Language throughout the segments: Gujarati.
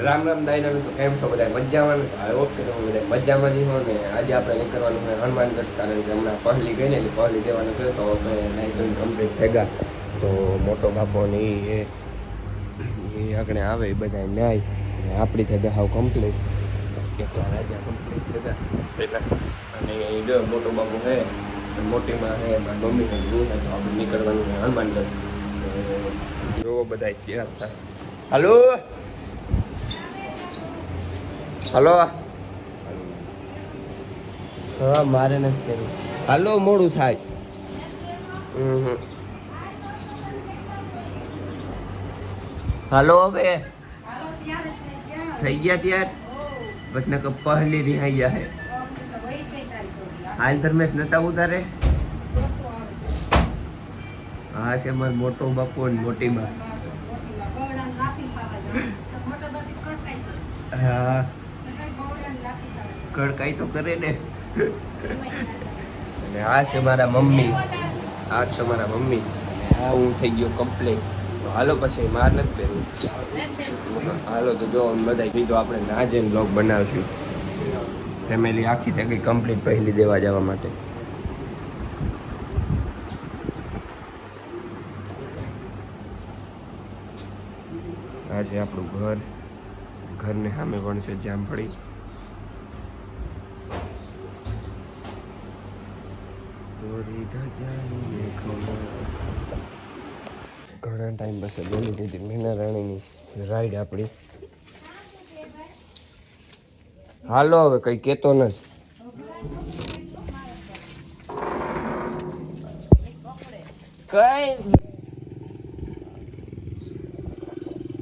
રામ રામ દાયરા મિત્રો કેમ છો? બધા મજામાં આઈ હોપ કે તમે બધા મજામાં જ હો ને આજે આપણે નીકળવાનું છે હનુમાનગઢ કારણ કે હમણાં પહેલી ગઈ ને એટલે પહેલી જવાનું છે તો અમે નાઈ ધોઈને કમ્પ્લીટ ભેગા. તો મોટો બાપો ને એ એ આગળ આવે એ બધા ન્યાય. આપણી થઈ હાવ કમ્પ્લીટ તો રાજા કમ્પ્લીટ થયા પહેલાં અને એ જો મોટો બાપુ છે મોટી મોટીમાં હે મારી મમ્મી ને હું તો આપણે નીકળવાનું છે હનુમાનગઢ જોવો બધા તૈયાર થાય હાલો! હલો. હા મારે નથી કર્યું હાલો મોડું થાય. હમ હમ. હાલો હવે. થઈ ગયા ત્યાર? બટને ને કે પહેલી રિહાઈ ગયા હે. હાલ ધર્મેશ નતા ઉતારે? હા છે મારો મોટો બાપુ ને મોટી બા હા. કડકાઈ તો કરે ને. અને આ છે મારા મમ્મી. આ છે મારા મમ્મી. આ હું થઈ ગયો કમ્પ્લેટ હાલો પછી માર નથી પહેરવું. હાલો તો જો બધા કીધું આપણે ના જઈને બ્લોગ બનાવશું. ફેમિલી આખી થઈ કંઈ કમ્પ્લીટ પહેલી દેવા જવા માટે. આ છે આપણું ઘર. ઘરને સામે પણ છે જામફળી ઘણા ટાઈમ પછી બોલી દીધી, મીના રાણીની રાઈડ આપણી. હાલો હવે, કઈ કેતો નથી.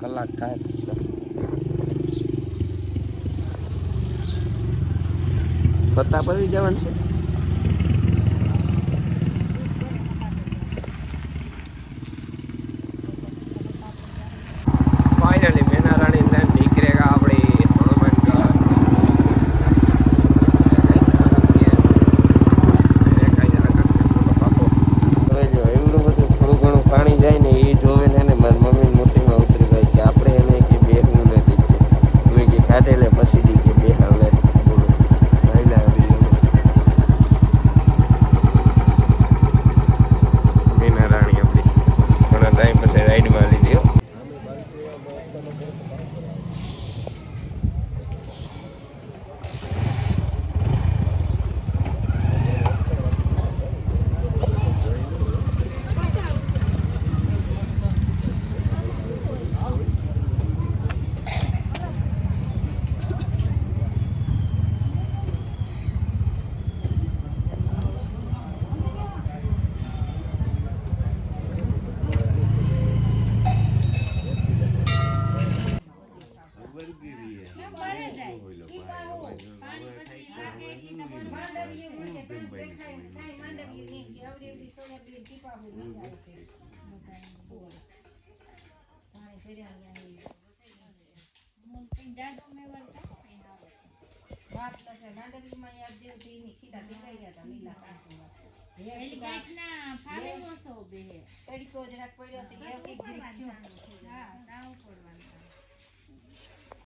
કલાક થાય. પત્તા પડી જવાનું છે? તડીકો જરાક પડ્યો તો એવું કંઈક જીરીક થયું.